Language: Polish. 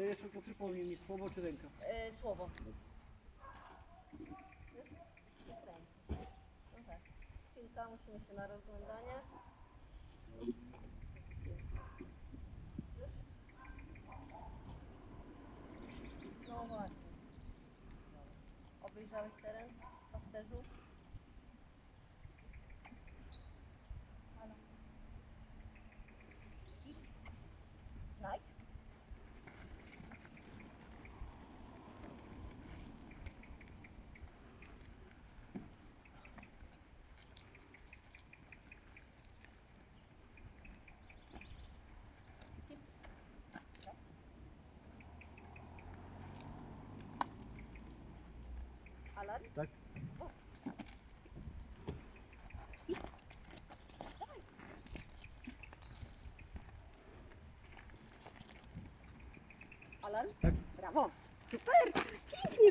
Jeszcze tylko przypomnij mi słowo czy ręka. E, słowo. No. Chwilka, musimy się na rozglądanie. No właśnie. Obejrzałeś teren pasterzu? Znajdź. Так. Alan? Tak. Brawo. Super. Pięknie.